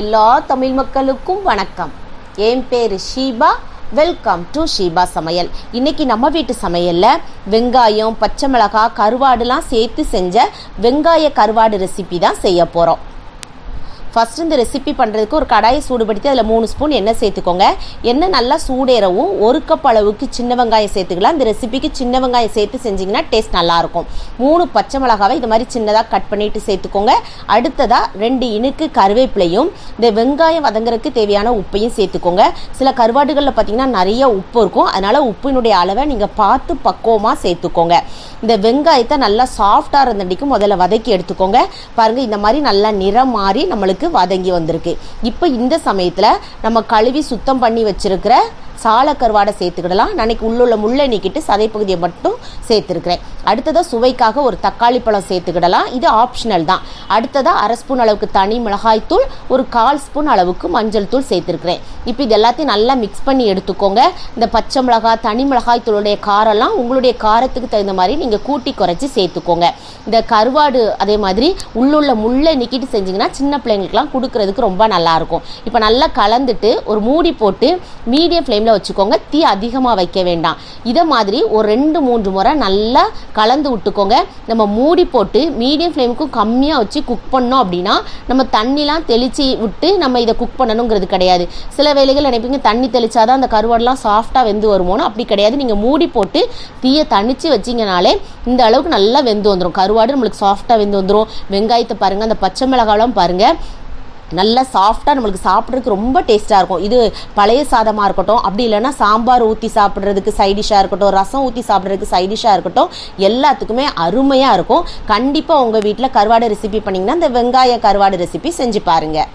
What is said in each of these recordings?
எல்லா தமிழ் மக்களுக்கும் வணக்கம். என் பேர் ஷீபா. வெல்கம் டு ஷீபா சமையல். இன்னைக்கு நம்ம வீட்டு சமையலில் வெங்காயம் பச்சை மிளகாய் கருவாடுலாம் சேர்த்து செஞ்ச வெங்காய கருவாடு ரெசிபி தான் செய்ய போகிறோம் ஃபர்ஸ்ட் இந்த ரெசிபி பண்ணுறதுக்கு ஒரு கடாயை சூடுபடுத்தி அதில் மூணு ஸ்பூன் எண்ணெய் சேர்த்துக்கோங்க. எண்ணெய் நல்லா சூடேறவும் ஒரு கப் அளவுக்கு சின்ன வெங்காயம் சேர்த்துக்கலாம். இந்த ரெசிபிக்கு சின்ன வெங்காயம் சேர்த்து செஞ்சிங்கன்னா டேஸ்ட் நல்லாயிருக்கும் மூணு பச்சை மிளகாவை இது மாதிரி சின்னதாக கட் பண்ணிட்டு சேர்த்துக்கோங்க. அடுத்ததாக ரெண்டு இனுக்கு கருவேப்பிலையும் இந்த வெங்காயம் வதங்குறதுக்கு தேவையான உப்பையும் சேர்த்துக்கோங்க. சில கருவாடுகளில் பார்த்தீங்கன்னா நிறைய உப்பு இருக்கும். அதனால் உப்பினுடைய அளவை நீங்கள் பார்த்து பக்குவமாக சேர்த்துக்கோங்க. இந்த வெங்காயத்தை நல்லா சாஃப்டாக இருந்தடிக்கும் முதல்ல வதக்கி எடுத்துக்கோங்க. பாருங்கள் இந்த மாதிரி நல்லா நிறம் மாறி நம்மளுக்கு வதங்கி வந்திருக்கு. இப்போ இந்த சமயத்தில் நம்ம கழுவி சுத்தம் பண்ணி வச்சிருக்கிற சாலக்கருவாடை சேர்த்துக்கிடலாம். நான் உள்ளுள்ள முள்ளை நீக்கிட்டு சதைப்பகுதியை மட்டும் சேர்த்துருக்கிறேன். அடுத்ததாக சுவைக்காக ஒரு தக்காளி பழம் சேர்த்துக்கிடலாம். இது ஆப்ஷனல் தான். அடுத்ததாக அரை ஸ்பூன் அளவுக்கு தனி மிளகாய்த்தூள் ஒரு கால் ஸ்பூன் அளவுக்கு மஞ்சள் தூள் சேர்த்துருக்கிறேன். இப்போ இது எல்லாத்தையும் நல்லா மிக்ஸ் பண்ணி எடுத்துக்கோங்க. இந்த பச்சை மிளகாய் தனி மிளகாய் தூளுடைய காரெல்லாம் உங்களுடைய காரத்துக்கு தகுந்த மாதிரி நீங்கள் கூட்டி குறைச்சி சேர்த்துக்கோங்க. இந்த கருவாடு அதே மாதிரி உள்ளுள்ள முள்ளை நிக்கிட்டு செஞ்சிங்கன்னா சின்ன பிள்ளைங்களுக்குலாம் கொடுக்கறதுக்கு ரொம்ப நல்லாயிருக்கும் இப்போ நல்லா கலந்துட்டு ஒரு மூடி போட்டு மீடியம் ஃப்ளேமில் வச்சுக்கோங்க. தீ அதிகமாக வைக்க வேண்டாம். இதை மாதிரி ஒரு ரெண்டு மூன்று முறை நல்லா கலந்து விட்டுக்கோங்க. நம்ம மூடி போட்டு மீடியம் ஃப்ளேமுக்கும் கம்மியாக வச்சு குக் பண்ணோம் அப்படின்னா நம்ம தண்ணிலாம் தெளித்து விட்டு நம்ம இதை குக் பண்ணணுங்கிறது கிடையாது. சில வேலைகள் நினைப்பீங்க தண்ணி தெளிச்சாதான் அந்த கருவாடெலாம் சாஃப்டாக வெந்து வருமோனோ அப்படி கிடையாது. நீங்கள் மூடி போட்டு தீயை தணித்து வச்சிங்கனாலே இந்த அளவுக்கு நல்லா வெந்து வந்துடும் கருவாடு நம்மளுக்கு சாஃப்டாக வெந்து வந்துடும் வெங்காயத்தை பாருங்கள் அந்த பச்சை மிளகாலாம் பாருங்கள் நல்லா சாஃப்டாக நம்மளுக்கு சாப்பிட்றதுக்கு ரொம்ப டேஸ்ட்டாக இருக்கும். இது பழைய சாதமாக இருக்கட்டும் அப்படி இல்லைன்னா சாம்பார் ஊற்றி சாப்பிட்றதுக்கு சைடிஷாக இருக்கட்டும் ரசம் ஊற்றி சாப்பிட்றதுக்கு சைடிஷாக இருக்கட்டும் எல்லாத்துக்குமே அருமையாக இருக்கும். கண்டிப்பாக உங்கள் வீட்டில் கருவாடு ரெசிபி பண்ணிங்கன்னா இந்த வெங்காய கருவாடு ரெசிபி செஞ்சு பாருங்கள்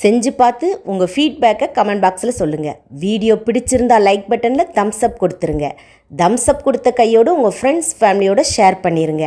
செஞ்சு பார்த்து உங்கள் ஃபீட்பேக்கை கமெண்ட் பாக்ஸில் சொல்லுங்கள் வீடியோ பிடிச்சிருந்தா லைக் பட்டனில் தம்ஸ் அப் கொடுத்துருங்க. தம்ஸ் அப் கொடுத்த கையோடு உங்கள் ஃப்ரெண்ட்ஸ் ஃபேமிலியோட ஷேர் பண்ணிடுங்க